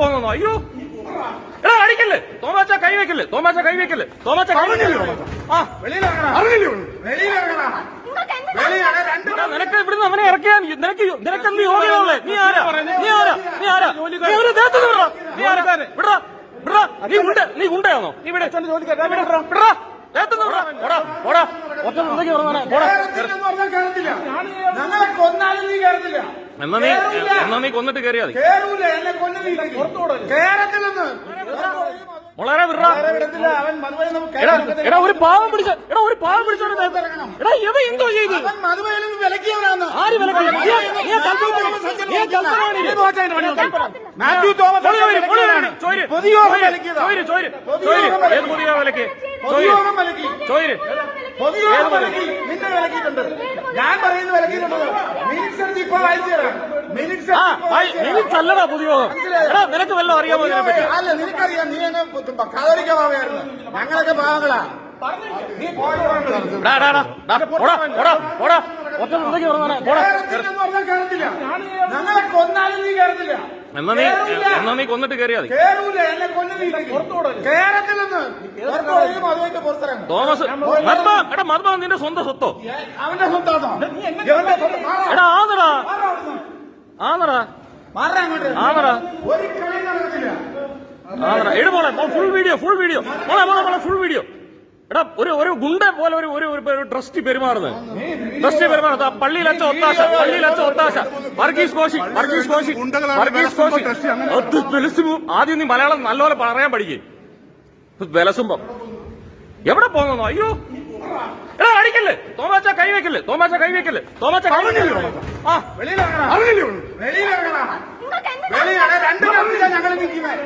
പോകുന്നു അയ്യോ. എടാ അടിക്കല്ലേ? തോമാച്ച കൈ വെക്കല്ലേ? തോമാച്ച കൈ വെക്കല്ലേ? തോമാച്ച കൈ വെക്കല്ലേ? ആ. എടാ, നിനക്ക് ഇവിടുന്ന് അവനെ ഇറക്കിയാൽ നിനക്ക് നിനക്ക് എന്ത് യോഗ്യതയുള്ളേ നീ ആരാ? നീ ആരാ? നീ ആരാ? നീ ഒരു ദേഹത്ത് നീ ആരാ? വിടാ വിടാ നീ ഉണ്ട് നീ ഉണ്ടയാണോ നീ ഇവിടെ വിടാ ഒറ്റ മുണ്ടേക്ക് പറഞ്ഞാ പോടാ. ഞങ്ങളെ കൊന്നാലും നീ കയറത്തില്ല എന്നാ നീ എന്നാ നീ കൊന്നിട്ട് കയറിയാ മതി. വളരെ എടാ ഒരു എടാ ഒരു എടാ ആര് നിന്നെ ഞാൻ മിനിറ്റ്സ് അല്ലടാ പുതിയോഗം എടാ നിനക്ക് വല്ലതും അറിയാമോ ഇതിനെ അല്ല നിനക്കറിയാം. നീ എന്നെ കാതോലിക്ക മാമയായിരുന്നു ഞങ്ങളൊക്കെ പാവങ്ങളാ. ഒറ്റ ഞങ്ങളെ കൊന്നാലും നീ കയറത്തില്ല എന്നാ നീ എന്നാ നീ കൊന്നിട്ട് കയറിയാതി തോമസ് മർബാ എടാ മർബാ നിന്റെ സ്വന്തം സ്വത്തോ? അവന്റെ എടാ ആന്നടാ. ആന്നടാ. ആന്നടാ. ആന്നടാ. എടു മോളെ ഫുൾ വീഡിയോ ഫുൾ വീഡിയോ മോളെ മോളെ ഫുൾ വീഡിയോ എടാ ഒരു ഒരു ഗുണ്ട പോലെ ഒരു ഒരു ഒരു ട്രസ്റ്റി പെരുമാറുന്നത്. ട്രസ്റ്റി പെരുമാറുന്നത്. ആ പള്ളിയിൽ അച്ഛ ഒത്താശ പള്ളിയിൽ അച്ഛ ഒത്താശ. വർഗീസ് കോശി വർഗീസ് കോശി വർഗീസ് കോശി. അത് വെലസുമ്പം ആദ്യം നീ മലയാളം നല്ലപോലെ പറയാൻ പഠിക്കേ. വിലസുമ്പം. എവിടെ പോകുന്നു? അയ്യോ. എടാ അടിക്കല്ലേ? തോമാച്ച കൈ വെക്കല്ലേ? തോമാച്ച കൈ വെക്കല്ലേ? തോമാച്ച കൈ വെക്കല്ലേ? ആ. വെളിയിലിറങ്ങണം. വെളിയിലിറങ്ങണം. വെളിയിലാണ് രണ്ട് കൽപ്പിച്ചാ ഞങ്ങൾ നിൽക്കുന്നത്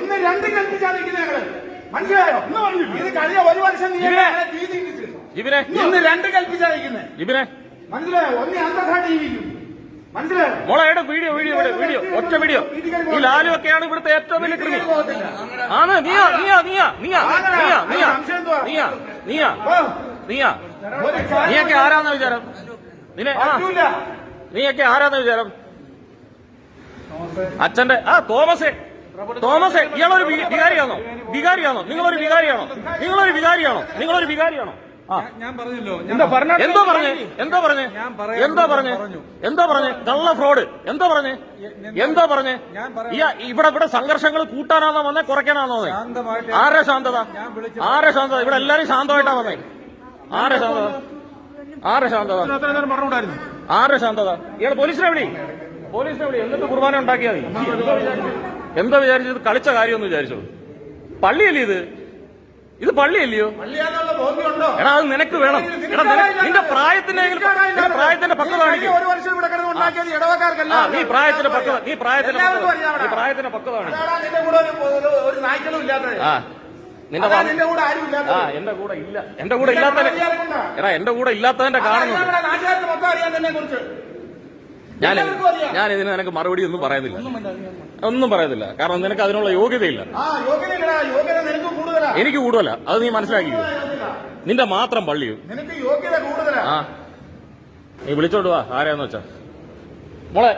ഇന്ന് രണ്ട് കൽപ്പിച്ചാ നിൽക്കുന്നത് ഞങ്ങൾ. മനസ്സിലായോ? ഇത് കഴിഞ്ഞ ഒരു വർഷം ഇന്ന് രണ്ട് കൽപ്പിച്ചാ നിൽക്കുന്നത് ഇവനെ മനസ്സിലായോ? ഒന്ന് അന്തസ്സായിട്ട് ജീവിക്കും മനസ്സിലായോ? മോളെ എവിടെ വീഡിയോ വീഡിയോ ഇവിടെ വീഡിയോ ഒറ്റ വീഡിയോ. ഈ ലാലു ഒക്കെയാണ് ഇവിടുത്തെ ഏറ്റവും വലിയ കൃതി ആണ് നീയാ നീയാ നീയാ നീയാ നീയാ നീയാ നീയാ നീയാ നീയാ നീയൊക്കെ ആരാന്ന വിചാരം? നിന്നെ. നീയൊക്കെ ആരാന്ന വിചാരം? അച്ഛന്റെ ആ തോമസേ. തോമസേ ഇയാളൊരു വികാരിയാണോ? വികാരിയാണോ? നിങ്ങളൊരു വികാരിയാണോ? നിങ്ങളൊരു വികാരിയാണോ? നിങ്ങളൊരു വികാരിയാണോ? ആ. ഞാൻ പറഞ്ഞല്ലോ. എന്തോ പറഞ്ഞേ? എന്തോ പറഞ്ഞേ? എന്തോ പറഞ്ഞു? എന്തോ പറഞ്ഞേ? എന്തോ പറഞ്ഞേ? കള്ള ഫ്രോഡ്. എന്തോ പറഞ്ഞു? എന്തോ പറഞ്ഞു? ഞാൻ പറയാം. ഇവിടെ ഇവിടെ സംഘർഷങ്ങൾ കൂട്ടാനാണോ വന്നേ? കുറയ്ക്കാനാണോ വന്നേ? ആരെ ശാന്തത? ഞാൻ വിളിച്ച- ആരെ ശാന്തത? ഇവിടെ എല്ലാരും ശാന്തമായിട്ടാ വന്നേ. ആരെ ശാന്തത? ആരെ ശാന്തത? ആരെ ശാന്തത? ഇയാൾ പോലീസിനെ വിളി. പോലീസിനെ വിളി. എന്നിട്ട് കുർബാന ഉണ്ടാക്കിയാ മതി. എന്താ വിചാരിച്ചത്? കളിച്ച കാര്യമെന്ന് വിചാരിച്ചോ? പള്ളിയല്ലേ ഇത്? ഇത് പള്ളിയല്ലയോ? എടാ അത് നിനക്ക് വേണം. എടാ നിന്റെ പ്രായത്തിന്റെ പ്രായത്തിന്റെ പക്വത നീ പ്രായത്തിന്റെ പക്വത നീ പ്രായത്തിന്റെ നീ പ്രായത്തിന്റെ പക്വത നിന്റെ ആ എന്റെ കൂടെ ഇല്ല. എന്റെ കൂടെ ഇല്ലാത്ത എടാ എന്റെ കൂടെ ഇല്ലാത്തതിന്റെ കാണുന്നു ഞാൻ. ഞാൻ ഇതിന് നിനക്ക് മറുപടി ഒന്നും പറയുന്നില്ല ഒന്നും പറയുന്നില്ല കാരണം നിനക്ക് അതിനുള്ള യോഗ്യതയില്ല. എനിക്ക് കൂടുതല. അത് നീ മനസ്സിലാക്കി. നിന്റെ മാത്രം പള്ളിയോ? ആ. നീ വിളിച്ചോണ്ട് വാ. ആരാന്ന് വെച്ചാ. മോളെ